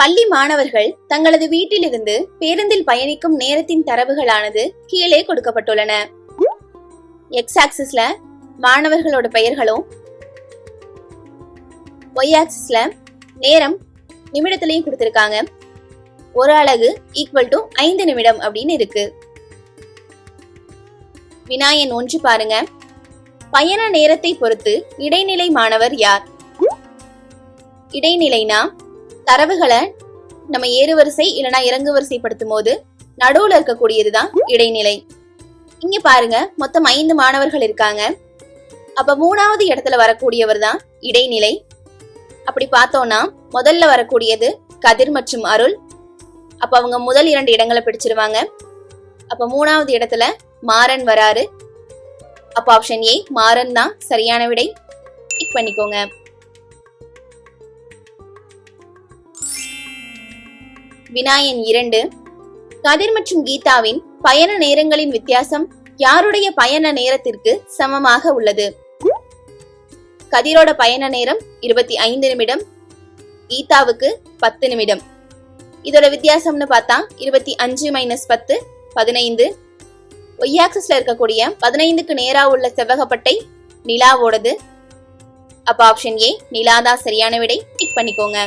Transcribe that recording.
பள்ளி மாணவர்கள் தங்களது வீட்டிலிருந்து பேருந்தில் பயணிக்கும் நேரத்தின் தரவுகளானது கீழே கொடுக்கப்பட்டுள்ளன. எக்ஸ் ஆக்சிஸ்ல மாணவர்களோட பெயர்களும் ஒய் ஆக்சிஸ்ல நேரம் நிமிடத்திலையும் கொடுத்துருக்காங்க. ஒரு அலகு ஈக்குவல் டு ஐந்து நிமிடம் அப்படின்னு இருக்கு. வினாயன் ஒன்று பாருங்க. பயண நேரத்தை பொறுத்து இடைநிலை மாணவர் யார்? இடைநிலைனா தரவுகளை நம்ம ஏறுவரிசை இல்லைன்னா இறங்கு வரிசைப்படுத்தும் போது நடுவுல இருக்கக்கூடியதுதான் இடைநிலை. இங்க பாருங்க மொத்தம் ஐந்து மாணவர்கள் இருக்காங்க. அப்ப மூணாவது இடத்துல வரக்கூடியவர் தான் இடைநிலை. அப்படி பார்த்தோம்னா முதல்ல வரக்கூடியது கதிர் மற்றும் அருள். அப்ப அவங்க முதல் இரண்டு இடங்களை பிடிச்சிருவாங்க. அப்ப மூணாவது இடத்துல மாறன் வராரு. அப்ப ஆப்ஷன் ஏ மாறன் தான் சரியான விடை. டிக் பண்ணிக்கோங்க. வினாயன் இரண்டு கதிர் மற்றும் கீதாவின் பயண நேரங்களின் வித்தியாசம் யாருடைய பயண நேரத்திற்கு சமமாக உள்ளது? கதிரோட பயண நேரம் இருபத்தி ஐந்து நிமிடம் கீதாவுக்கு பத்து நிமிடம். இதோட வித்தியாசம்னு பார்த்தா இருபத்தி அஞ்சு மைனஸ் பத்து பதினைந்து. ஒய் ஆக்சஸ்ல இருக்கக்கூடிய பதினைந்துக்கு நேரா உள்ள செவ்வகப்பட்டை நிலாவோடது. அப்ப ஆப்ஷன் ஏ நிலா தான் சரியான விடை. டிக் பண்ணிக்கோங்க.